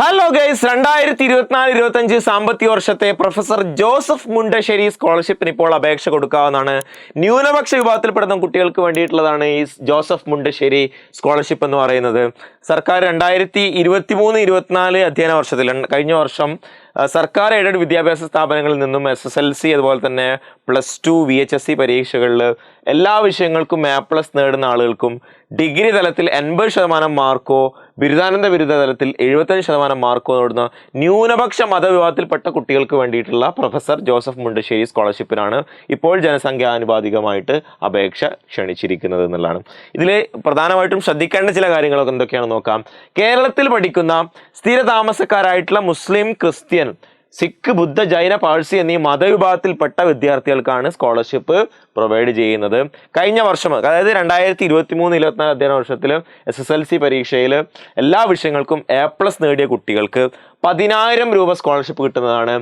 Hello guys രണ്ടായിരത്തി ഇരുപത്തിനാല് ഇരുപത്തി അഞ്ച് സാമ്പത്തിക വർഷത്തെ പ്രൊഫസർ ജോസഫ് മുണ്ടശ്ശേരി സ്കോളർഷിപ്പിന് ഇപ്പോൾ അപേക്ഷ കൊടുക്കാവുന്നതാണ്. ന്യൂനപക്ഷ വിഭാഗത്തിൽപ്പെടുന്ന കുട്ടികൾക്ക് വേണ്ടിയിട്ടുള്ളതാണ് ഈ ജോസഫ് മുണ്ടശ്ശേരി സ്കോളർഷിപ്പ് എന്ന് പറയുന്നത്. സർക്കാർ രണ്ടായിരത്തി ഇരുപത്തി മൂന്ന് ഇരുപത്തിനാല് അധ്യയന വർഷത്തിൽ കഴിഞ്ഞ വർഷം സർക്കാർ എയ്ഡഡ് വിദ്യാഭ്യാസ സ്ഥാപനങ്ങളിൽ നിന്നും എസ് എസ് എൽ സി അതുപോലെ തന്നെ plus two V H S C പരീക്ഷകളിൽ എല്ലാ വിഷയങ്ങൾക്കും എ പ്ലസ് നേടുന്ന ആളുകൾക്കും ഡിഗ്രി തലത്തിൽ എൺപത് ശതമാനം മാർക്കോ ബിരുദാനന്ദ ബിരുദ തലത്തിൽ എഴുപത്തഞ്ച് ശതമാനം മാർക്കോ നേടുന്ന ന്യൂനപക്ഷ മതവിഭാഗത്തിൽപ്പെട്ട കുട്ടികൾക്ക് വേണ്ടിയിട്ടുള്ള പ്രൊഫസർ ജോസഫ് മുണ്ടശ്ശേരി സ്കോളർഷിപ്പിനാണ് ഇപ്പോൾ ജനസംഖ്യാനുപാതികമായിട്ട് അപേക്ഷ ക്ഷണിച്ചിരിക്കുന്നത് എന്നുള്ളതാണ്. ഇതിൽ പ്രധാനമായിട്ടും ശ്രദ്ധിക്കേണ്ട ചില കാര്യങ്ങളൊക്കെ എന്തൊക്കെയാണെന്ന് നോക്കാം. കേരളത്തിൽ പഠിക്കുന്ന സ്ഥിര താമസക്കാരായിട്ടുള്ള മുസ്ലിം ക്രിസ്ത്യൻ സിഖ് ബുദ്ധ ജൈന പാഴ്സി എന്നീ മതവിഭാഗത്തിൽപ്പെട്ട വിദ്യാർത്ഥികൾക്കാണ് സ്കോളർഷിപ്പ് പ്രൊവൈഡ് ചെയ്യുന്നത്. കഴിഞ്ഞ വർഷം അതായത് രണ്ടായിരത്തി ഇരുപത്തി മൂന്ന് ഇരുപത്തിനാല് അധ്യയന വർഷത്തിൽ എസ് എസ് എൽ സി പരീക്ഷയിൽ എല്ലാ വിഷയങ്ങൾക്കും എ പ്ലസ് നേടിയ കുട്ടികൾക്ക് പതിനായിരം രൂപ സ്കോളർഷിപ്പ് കിട്ടുന്നതാണ്.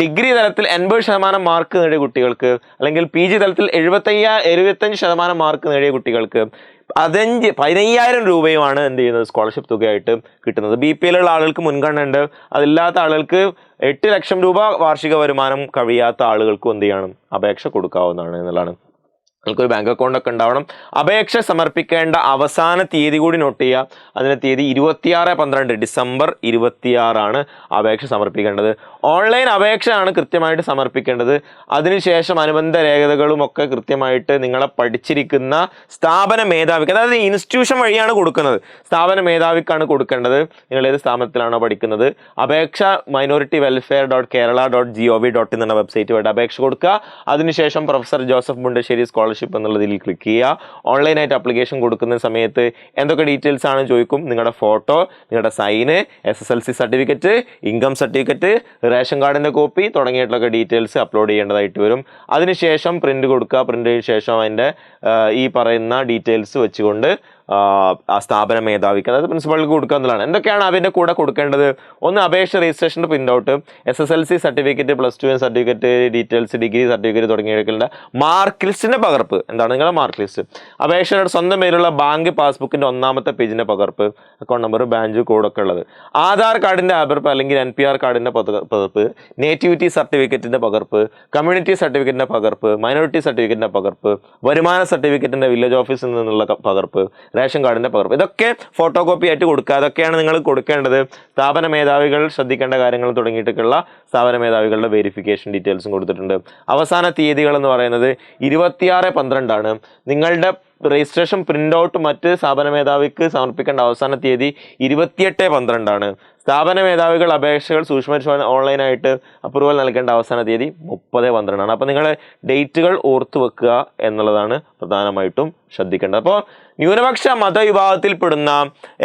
ഡിഗ്രി തലത്തിൽ എൺപത് ശതമാനം മാർക്ക് നേടിയ കുട്ടികൾക്ക് അല്ലെങ്കിൽ പി ജി തലത്തിൽ എഴുപത്തയ്യ എഴുപത്തഞ്ച് ശതമാനം മാർക്ക് നേടിയ കുട്ടികൾക്ക് പതിനഞ്ച് പതിനയ്യായിരം രൂപയുമാണ് എന്ത് ചെയ്യുന്നത് സ്കോളർഷിപ്പ് തുകയായിട്ട് കിട്ടുന്നത്. ബി പി എല്ലുള്ള ആളുകൾക്ക് മുൻഗണന ഉണ്ട്. അതില്ലാത്ത ആളുകൾക്ക് എട്ട് ലക്ഷം രൂപ വാർഷിക വരുമാനം കഴിയാത്ത ആളുകൾക്കും എന്ത് ചെയ്യണം? അപേക്ഷ കൊടുക്കാവുന്നതാണ് എന്നുള്ളതാണ്. നിങ്ങൾക്കൊരു ബാങ്ക് അക്കൗണ്ട് ഒക്കെ ഉണ്ടാവണം. അപേക്ഷ സമർപ്പിക്കേണ്ട അവസാന തീയതി കൂടി നോട്ട് ചെയ്യുക. അതിന്റെ തീയതി ഇരുപത്തിയാറ് പന്ത്രണ്ട് ഡിസംബർ ഇരുപത്തിയാറാണ് അപേക്ഷ സമർപ്പിക്കേണ്ടത്. ഓൺലൈൻ അപേക്ഷയാണ് കൃത്യമായിട്ട് സമർപ്പിക്കേണ്ടത്. അതിനുശേഷം അനുബന്ധ രേഖകളും ഒക്കെ കൃത്യമായിട്ട് നിങ്ങളെ പഠിച്ചിരിക്കുന്ന സ്ഥാപന മേധാവിക്ക് അതായത് ഇൻസ്റ്റിറ്റ്യൂഷൻ വഴിയാണ് കൊടുക്കുന്നത്. സ്ഥാപന മേധാവിക്കാണ് കൊടുക്കേണ്ടത്. നിങ്ങൾ ഏത് സ്ഥാപനത്തിലാണോ പഠിക്കുന്നത്. അപേക്ഷ minority welfare dot Kerala dot G O V dot in എന്ന വെബ്സൈറ്റ് വഴി അപേക്ഷ കൊടുക്കുക. അതിനുശേഷം പ്രൊഫസർ ജോസഫ് മുണ്ടശ്ശേരി സ്കോളർഷിപ്പ് എന്നുള്ളതിൽ ക്ലിക്ക് ചെയ്യുക. ഓൺലൈനായിട്ട് അപ്ലിക്കേഷൻ കൊടുക്കുന്ന സമയത്ത് എന്തൊക്കെ ഡീറ്റെയിൽസ് ആണ് ചോദിക്കും? നിങ്ങളുടെ ഫോട്ടോ നിങ്ങളുടെ sign S S L C certificate income certificate ration കാർഡിന്റെ കോപ്പി തുടങ്ങിയിട്ടുള്ള ഡീറ്റെയിൽസ് അപ്ലോഡ് ചെയ്യേണ്ടതായിട്ട് വരും. അതിനുശേഷം പ്രിന്റ് കൊടുക്കുക. പ്രിന്റ് ശേഷം അതിന്റെ ഈ പറയുന്ന ഡീറ്റെയിൽസ് വെച്ചുകൊണ്ട് ആ, സ്ഥാപന മേധാവിക്ക് അതായത് പ്രിൻസിപ്പൾക്ക് കൊടുക്കുക എന്നുള്ളതാണ്. എന്തൊക്കെയാണ് അതിന്റെ കൂടെ കൊടുക്കേണ്ടത്? ഒന്ന് അപേക്ഷ രജിസ്ട്രേഷന്റെ printout S S L C certificate plus two certificate details degree certificate തുടങ്ങിയ മാർക്ക് ലിസ്റ്റിന്റെ പകർപ്പ്. എന്താണ് നിങ്ങളുടെ മാർക്ക് ലിസ്റ്റ് അപേക്ഷയുടെ സ്വന്തം പേരുള്ള ബാങ്ക് പാസ്ബുക്കിന്റെ ഒന്നാമത്തെ പേജിന്റെ പകർപ്പ് അക്കൗണ്ട് നമ്പർ ബാങ്ക് കോഡൊക്കെ ഉള്ളത്. ആധാർ കാർഡിന്റെ പകർപ്പ് അല്ലെങ്കിൽ എൻ പി ആർ കാർഡിന്റെ പകർപ്പ് നേറ്റിവിറ്റി സർട്ടിഫിക്കറ്റിന്റെ പകർപ്പ് കമ്മ്യൂണിറ്റി സർട്ടിഫിക്കറ്റിന്റെ പകർപ്പ് മൈനോറിറ്റി സർട്ടിഫിക്കറ്റിന്റെ പകർപ്പ് വരുമാന സർട്ടിഫിക്കറ്റിന്റെ വില്ലേജ് ഓഫീസിൽ നിന്നുള്ള പകർപ്പ് റേഷൻ കാർഡിന്റെ പകർപ്പ്. ഇതൊക്കെ ഫോട്ടോ കോപ്പി ആയിട്ട് കൊടുക്കുക. അതൊക്കെയാണ് നിങ്ങൾ കൊടുക്കേണ്ടത്. സ്ഥാപന മേധാവികൾ ശ്രദ്ധിക്കേണ്ട കാര്യങ്ങൾ തുടങ്ങിയിട്ടുള്ള സ്ഥാപന മേധാവികളുടെ വെരിഫിക്കേഷൻ ഡീറ്റെയിൽസും കൊടുത്തിട്ടുണ്ട്. അവസാന തീയതികൾ എന്ന് പറയുന്നത് ഇരുപത്തിയാറ് പന്ത്രണ്ടാണ്. നിങ്ങളുടെ രജിസ്ട്രേഷൻ പ്രിന്റ് ഔട്ട് മറ്റ് സ്ഥാപന മേധാവിക്ക് സമർപ്പിക്കേണ്ട അവസാന തീയതി ഇരുപത്തിയെട്ട് പന്ത്രണ്ടാണ്. സ്ഥാപന മേധാവികൾ അപേക്ഷകൾ സൂക്ഷ്മ ഓൺലൈനായിട്ട് അപ്രൂവൽ നൽകേണ്ട അവസാന തീയതി മുപ്പത് പന്ത്രണ്ടാണ്. അപ്പോൾ നിങ്ങൾ ഡേറ്റുകൾ ഓർത്ത് വെക്കുക എന്നുള്ളതാണ് പ്രധാനമായിട്ടും ശ്രദ്ധിക്കേണ്ടത്. അപ്പോൾ ന്യൂനപക്ഷ മതവിഭാഗത്തിൽപ്പെടുന്ന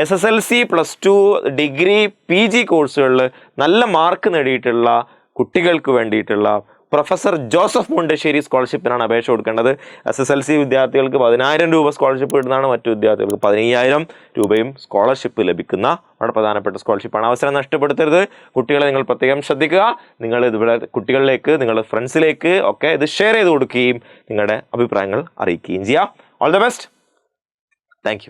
S S L C plus two degree P G കോഴ്സുകളിൽ നല്ല മാർക്ക് നേടിയിട്ടുള്ള കുട്ടികൾക്ക് വേണ്ടിയിട്ടുള്ള പ്രൊഫസർ ജോസഫ് മുണ്ടശ്ശേരി സ്കോളർഷിപ്പിനാണ് അപേക്ഷ കൊടുക്കേണ്ടത്. എസ് എസ് എൽ സി വിദ്യാർത്ഥികൾക്ക് പതിനായിരം രൂപ സ്കോളർഷിപ്പ് കിട്ടുന്നതാണ്. മറ്റു വിദ്യാർത്ഥികൾക്ക് പതിനയ്യായിരം രൂപയും സ്കോളർഷിപ്പ് ലഭിക്കുന്ന വളരെ പ്രധാനപ്പെട്ട സ്കോളർഷിപ്പാണ്. അവസരം നഷ്ടപ്പെടുത്തരുത്. കുട്ടികളെ നിങ്ങൾ പ്രത്യേകം ശ്രദ്ധിക്കുക. നിങ്ങൾ ഇതുപോലെ കുട്ടികളിലേക്ക് നിങ്ങളുടെ ഫ്രണ്ട്സിലേക്ക് ഒക്കെ ഇത് ഷെയർ ചെയ്ത് കൊടുക്കുകയും നിങ്ങളുടെ അഭിപ്രായങ്ങൾ അറിയിക്കുകയും ചെയ്യുക ഓൾ ദ ബെസ്റ്റ് താങ്ക്